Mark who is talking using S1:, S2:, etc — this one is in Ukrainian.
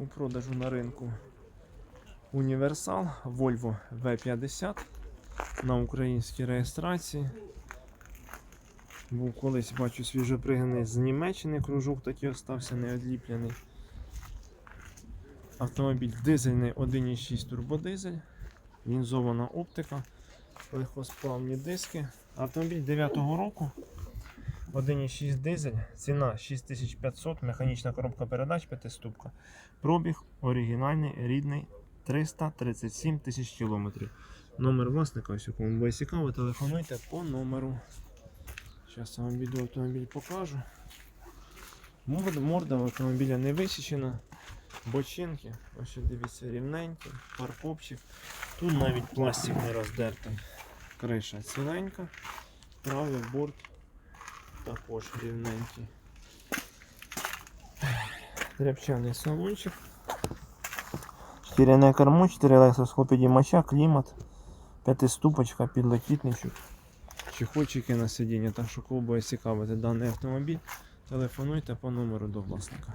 S1: у продажу на ринку універсал Volvo V50 на українській реєстрації. Був колись, бачу, свіжопригнаний з Німеччини кружок такий остався неодліплений. Автомобіль дизельний 1.6 турбодизель, лінзована оптика, легкосплавні диски. Автомобіль 9-го року. 1.6 дизель, ціна 6500, механічна коробка передач 5-ступка. Пробіг оригінальний, рідний 337 тисяч кілометрів. Номер власника, ось кому буде цікаво, телефонуйте по номеру. Зараз я вам відео автомобіль покажу. Морда, морда автомобіля не висічена. Бочинки, ось дивіться, рівненькі, паркопчик. Тут навіть пластик не роздертий. Криша ціленька, правий борт також рівненький. Тряпчаний салончик. Шкіряне корму, 4 електросхлопідіймача, клімат, п'ятиступочка, підлокітничок, чехольчики на сидіння. Так що кого буде цікавити даний автомобіль, телефонуйте по номеру до власника.